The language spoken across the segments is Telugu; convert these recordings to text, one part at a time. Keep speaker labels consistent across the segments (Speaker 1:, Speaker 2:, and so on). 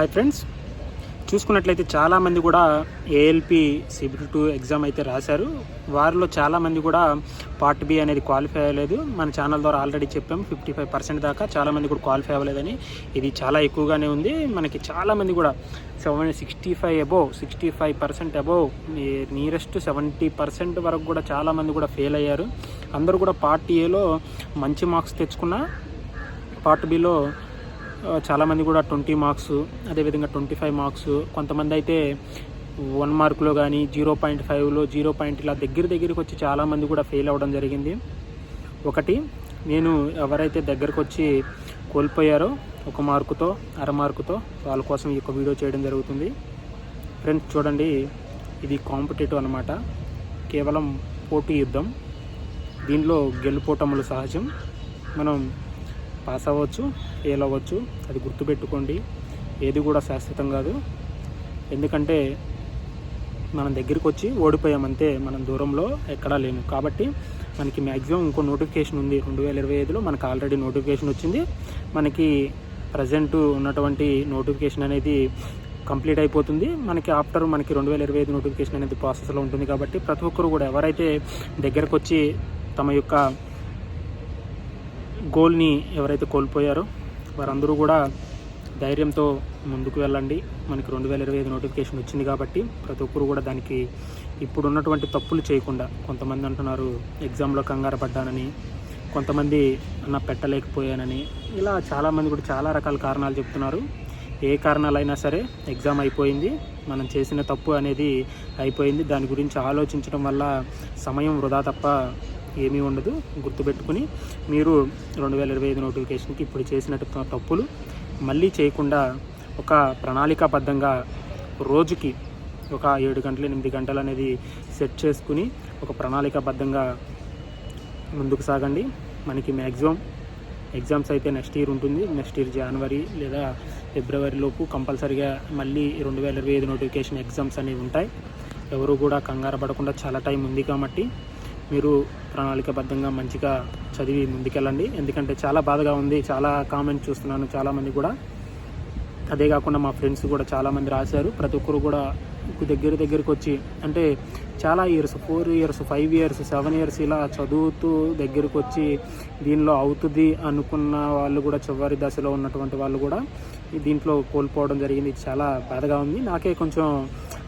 Speaker 1: హాయ్ ఫ్రెండ్స్ చూసుకున్నట్లయితే చాలామంది కూడా ఏఎల్పి సిబిల్ టూ ఎగ్జామ్ అయితే రాశారు. వారిలో చాలామంది కూడా పార్ట్ బి అనేది క్వాలిఫై అవ్వలేదు. మన ఛానల్ ద్వారా ఆల్రెడీ చెప్పాం ఫిఫ్టీ ఫైవ్ పర్సెంట్ దాకా చాలామంది కూడా క్వాలిఫై అవ్వలేదని. ఇది చాలా ఎక్కువగానే ఉంది. మనకి చాలామంది కూడా seven sixty five above sixty five percent above nearest seventy percent వరకు కూడా చాలామంది కూడా ఫెయిల్ అయ్యారు. అందరూ కూడా పార్ట్ ఏలో మంచి మార్క్స్ తెచ్చుకున్న పార్ట్ బిలో చాలామంది కూడా ట్వంటీ మార్క్స్ అదేవిధంగా ట్వంటీ ఫైవ్ మార్క్స్. కొంతమంది అయితే వన్ మార్కులో కానీ జీరో పాయింట్ ఫైవ్లో జీరో పాయింట్ ఇలా దగ్గర దగ్గరికి వచ్చి చాలామంది కూడా ఫెయిల్ అవ్వడం జరిగింది. ఒకటి నేను ఎవరైతే దగ్గరకు వచ్చి కోల్పోయారో ఒక మార్కుతో అర మార్కుతో వాళ్ళ కోసం ఈ యొక్క వీడియో చేయడం జరుగుతుంది. ఫ్రెండ్స్ చూడండి ఇది కాంపిటేటివ్ అనమాట కేవలం పోటీ యుద్ధం. దీనిలో గెలుపోటములు సహజం. మనం పాస్ అవ్వచ్చు ఫెయిల్ అవ్వచ్చు అది గుర్తుపెట్టుకోండి. ఏది కూడా శాశ్వతం కాదు. ఎందుకంటే మనం దగ్గరికి వచ్చి ఓడిపోయామంతే మనం దూరంలో ఎక్కడా లేము. కాబట్టి మనకి మ్యాక్సిమం ఇంకో నోటిఫికేషన్ ఉంది. రెండు వేల ఇరవై ఐదులో మనకు ఆల్రెడీ నోటిఫికేషన్ వచ్చింది. మనకి ప్రజెంట్ ఉన్నటువంటి నోటిఫికేషన్ అనేది కంప్లీట్ అయిపోతుంది. మనకి ఆఫ్టర్ మనకి రెండు వేల ఇరవై ఐదు నోటిఫికేషన్ అనేది ప్రాసెస్లో ఉంటుంది కాబట్టి ప్రతి ఒక్కరు కూడా ఎవరైతే దగ్గరకు వచ్చి తమ యొక్క గోల్ని ఎవరైతే కోల్పోయారో వారందరూ కూడా ధైర్యంతో ముందుకు వెళ్ళండి. మనకి రెండు వేల ఇరవై ఐదు నోటిఫికేషన్ వచ్చింది కాబట్టి ప్రతి ఒక్కరు కూడా దానికి ఇప్పుడు ఉన్నటువంటి తప్పులు చేయకుండా కొంతమంది అంటున్నారు ఎగ్జామ్లో కంగారు పడ్డానని కొంతమంది అన్న పెట్టలేకపోయానని ఇలా చాలామంది కూడా చాలా రకాల కారణాలు చెప్తున్నారు. ఏ కారణాలైనా సరే ఎగ్జామ్ అయిపోయింది మనం చేసిన తప్పు అనేది అయిపోయింది. దాని గురించి ఆలోచించడం వల్ల సమయం వృధా తప్ప ఏమీ ఉండదు. గుర్తుపెట్టుకుని మీరు రెండు వేల ఇరవై ఐదు నోటిఫికేషన్కి ఇప్పుడు చేసినట్టు తప్పులు మళ్ళీ చేయకుండా ఒక ప్రణాళికాబద్ధంగా రోజుకి ఒక ఏడు గంటలు ఎనిమిది గంటలు అనేది సెట్ చేసుకుని ఒక ప్రణాళికాబద్ధంగా ముందుకు సాగండి. మనకి మ్యాక్సిమం ఎగ్జామ్స్ అయితే నెక్స్ట్ ఇయర్ ఉంటుంది. నెక్స్ట్ ఇయర్ జనవరి లేదా ఫిబ్రవరిలోపు కంపల్సరిగా కంపల్సరీగా మళ్ళీ రెండు వేల ఇరవై ఐదు నోటిఫికేషన్ ఎగ్జామ్స్ అనేవి ఉంటాయి. ఎవరు కూడా కంగారు పడకుండా చాలా టైం ఉంది కాబట్టి మీరు ప్రణాళికబద్ధంగా మంచిగా చదివి ముందుకెళ్ళండి. ఎందుకంటే చాలా బాధగా ఉంది. చాలా కామెంట్ చూస్తున్నాను చాలామంది కూడా. అదే కాకుండా మా ఫ్రెండ్స్ కూడా చాలామంది రాశారు. ప్రతి ఒక్కరు కూడా దగ్గర దగ్గరికి వచ్చి అంటే చాలా years four years five years seven years ఇలా చదువుతూ దగ్గరకు వచ్చి దీనిలో అవుతుంది అనుకున్న వాళ్ళు కూడా చివరి దశలో ఉన్నటువంటి వాళ్ళు కూడా దీంట్లో కోల్పోవడం జరిగింది. చాలా బాధగా ఉంది. నాకే కొంచెం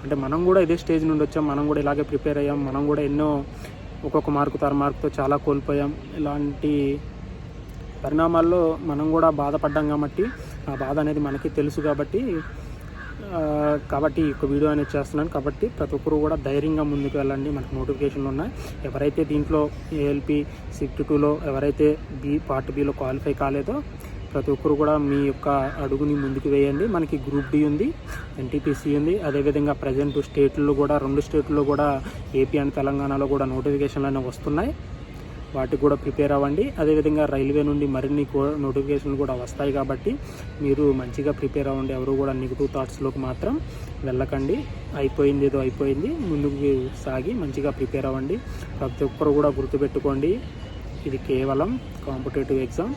Speaker 1: అంటే మనం కూడా ఇదే స్టేజ్ నుండి వచ్చాం. మనం కూడా ఇలాగే ప్రిపేర్ అయ్యాం. మనం కూడా ఎన్నో ఒక్కొక్క మార్కు తర మార్కుతో చాలా కోల్పోయాం. ఇలాంటి పరిణామాల్లో మనం కూడా బాధపడ్డాం కాబట్టి ఆ బాధ అనేది మనకి తెలుసు కాబట్టి కాబట్టి ఈ వీడియో అనేది చేస్తున్నాను. కాబట్టి ప్రతి ఒక్కరు కూడా ధైర్యంగా ముందుకు వెళ్ళండి. మనకు నోటిఫికేషన్లు ఉన్నాయి. ఎవరైతే దీంట్లో ఏఎల్పి సిఫ్ట్ టూలో ఎవరైతే బి పార్ట్ బీలో క్వాలిఫై కాలేదో ప్రతి ఒక్కరు కూడా మీ యొక్క అడుగుని ముందుకు వేయండి. మనకి గ్రూప్ డి ఉంది ఎన్టీపీసీ ఉంది. అదేవిధంగా ప్రజెంట్ స్టేట్లో కూడా రెండు స్టేట్లో కూడా ఏపీ అండ్ తెలంగాణలో కూడా నోటిఫికేషన్లు అనేవి వస్తున్నాయి. వాటికి కూడా ప్రిపేర్ అవ్వండి. అదేవిధంగా రైల్వే నుండి మరిన్ని కో- నోటిఫికేషన్లు కూడా వస్తాయి కాబట్టి మీరు మంచిగా ప్రిపేర్ అవ్వండి. ఎవరు కూడా నెగిటివ్ థాట్స్లోకి మాత్రం వెళ్ళకండి. అయిపోయింది ఏదో అయిపోయింది. ముందుకు సాగి మంచిగా ప్రిపేర్ అవ్వండి. ప్రతి ఒక్కరు కూడా గుర్తుపెట్టుకోండి. ఇది కేవలం కాంపిటేటివ్ ఎగ్జామ్.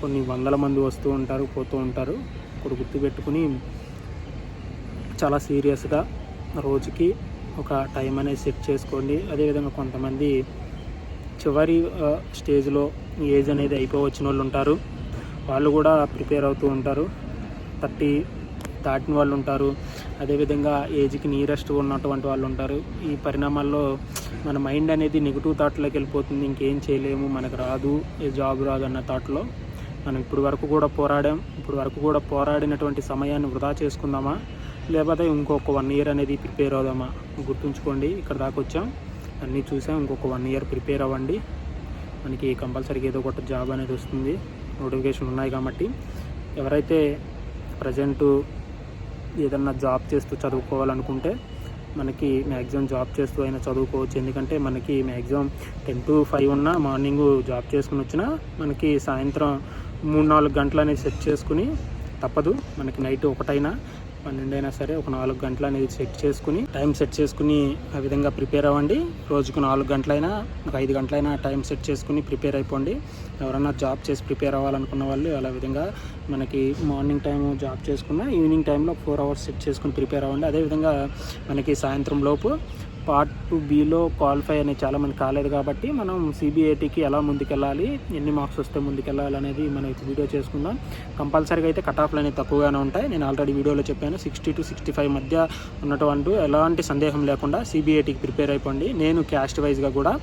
Speaker 1: కొన్ని వందల మంది వస్తూ ఉంటారు పోతూ ఉంటారు. ఇప్పుడు గుర్తుపెట్టుకుని చాలా సీరియస్గా రోజుకి ఒక టైం అనేది సెట్ చేసుకోండి. అదేవిధంగా కొంతమంది చివరి స్టేజ్లో ఏజ్ అనేది అయిపోవచ్చిన వాళ్ళు ఉంటారు. వాళ్ళు కూడా ప్రిపేర్ అవుతూ ఉంటారు. థర్టీ దాటిన వాళ్ళు ఉంటారు. అదేవిధంగా ఏజ్కి నీరెస్ట్ ఉన్నటువంటి వాళ్ళు ఉంటారు. ఈ పరిణామాల్లో మన మైండ్ అనేది నెగిటివ్ థాట్లోకి వెళ్ళిపోతుంది. ఇంకేం చేయలేము మనకు రాదు ఏ జాబ్ రాదు అన్న థాట్లో. మనం ఇప్పుడు వరకు కూడా పోరాడాం. ఇప్పుడు వరకు కూడా పోరాడినటువంటి సమయాన్ని వృధా చేసుకుందామా? లేకపోతే ఇంకొక వన్ ఇయర్ అనేది ప్రిపేర్ అవుదామా? గుర్తుంచుకోండి ఇక్కడ దాకా వచ్చాం. అన్నీ చూసాం ఇంకొక వన్ ఇయర్ ప్రిపేర్ అవ్వండి. మనకి కంపల్సరీగా ఏదో ఒకటి జాబ్ అనేది వస్తుంది. నోటిఫికేషన్ ఉన్నాయి కాబట్టి ఎవరైతే ప్రజెంటు ఏదన్నా జాబ్ చేస్తూ చదువుకోవాలనుకుంటే మనకి మ్యాక్సిమం జాబ్ చేస్తూ అయినా చదువుకోవచ్చు. ఎందుకంటే మనకి మ్యాక్సిమం టెన్ టు ఫైవ్ ఉన్న మార్నింగ్ జాబ్ చేసుకుని వచ్చినా మనకి సాయంత్రం మూడు నాలుగు గంటలు అనేది సెట్ చేసుకుని తప్పదు. మనకి నైట్ ఒకటైనా పన్నెండు అయినా సరే ఒక నాలుగు గంటలు అనేది సెట్ చేసుకుని టైం సెట్ చేసుకుని ఆ విధంగా ప్రిపేర్ అవ్వండి. రోజుకు నాలుగు గంటలైనా ఒక ఐదు గంటలైనా టైం సెట్ చేసుకుని ప్రిపేర్ అయిపోండి. ఎవరన్నా జాబ్ చేసి ప్రిపేర్ అవ్వాలనుకున్న వాళ్ళు అలా విధంగా మనకి మార్నింగ్ టైం జాబ్ చేసుకున్న ఈవినింగ్ టైంలో ఫోర్ అవర్స్ సెట్ చేసుకుని ప్రిపేర్ అవ్వండి. అదేవిధంగా మనకి సాయంత్రం లోపు పార్ట్ టూ బీలో క్వాలిఫై అనేది చాలామంది కాలేదు కాబట్టి మనం సిబిఐటికి ఎలా ముందుకెళ్ళాలి ఎన్ని మార్క్స్ వస్తే ముందుకెళ్ళాలి అనేది మనం ఇప్పుడు వీడియో చేసుకుందాం. కంపల్సరీగా అయితే కట్ ఆఫ్లు అనేవి తక్కువగానే ఉంటాయి. నేను ఆల్రెడీ వీడియోలో చెప్పాను సిక్స్టీ టు సిక్స్టీ ఫైవ్ మధ్య ఉన్నటువంటి ఎలాంటి సందేహం లేకుండా సిబిఐటికి ప్రిపేర్ అయిపోండి. నేను క్యాస్ట్ వైజ్గా కూడా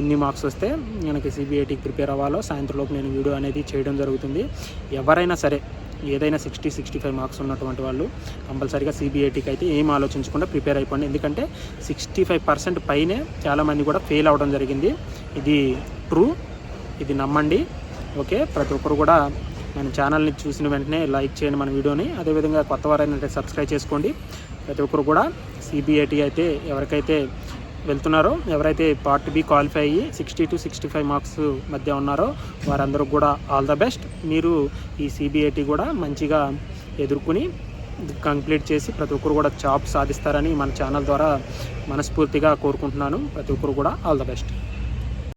Speaker 1: ఎన్ని మార్క్స్ వస్తే మనకి సిబిఐటికి ప్రిపేర్ అవ్వాలో సాయంత్రం లోపు నేను వీడియో అనేది చేయడం జరుగుతుంది. ఎవరైనా సరే ఏదైనా సిక్స్టీ సిక్స్టీ ఫైవ్ మార్క్స్ ఉన్నటువంటి వాళ్ళు కంపల్సరీగా సిబిఐటీకి అయితే ఏం ఆలోచించకుండా ప్రిపేర్ అయిపోండి. ఎందుకంటే సిక్స్టీ ఫైవ్ పర్సెంట్ పైనే చాలామంది కూడా ఫెయిల్ అవ్వడం జరిగింది. ఇది ట్రూ ఇది నమ్మండి. ఓకే ప్రతి ఒక్కరు కూడా మన ఛానల్ని చూసిన వెంటనే లైక్ చేయండి మన వీడియోని. అదేవిధంగా కొత్త వారైనా సబ్స్క్రైబ్ చేసుకోండి. ప్రతి ఒక్కరు కూడా సిబిఐటీ అయితే ఎవరికైతే వెళ్తున్నారో. ఎవరైతే పార్ట్ బి క్వాలిఫై అయ్యి sixty two sixty five marks మధ్య ఉన్నారో వారందరూ కూడా ఆల్ ద బెస్ట్. మీరు ఈ సిబిఐటి కూడా మంచిగా ఎదుర్కొని కంప్లీట్ చేసి ప్రతి ఒక్కరు కూడా జాబ్ సాధిస్తారని మన ఛానల్ ద్వారా మనస్ఫూర్తిగా కోరుకుంటున్నాను. ప్రతి ఒక్కరు కూడా ఆల్ ద బెస్ట్.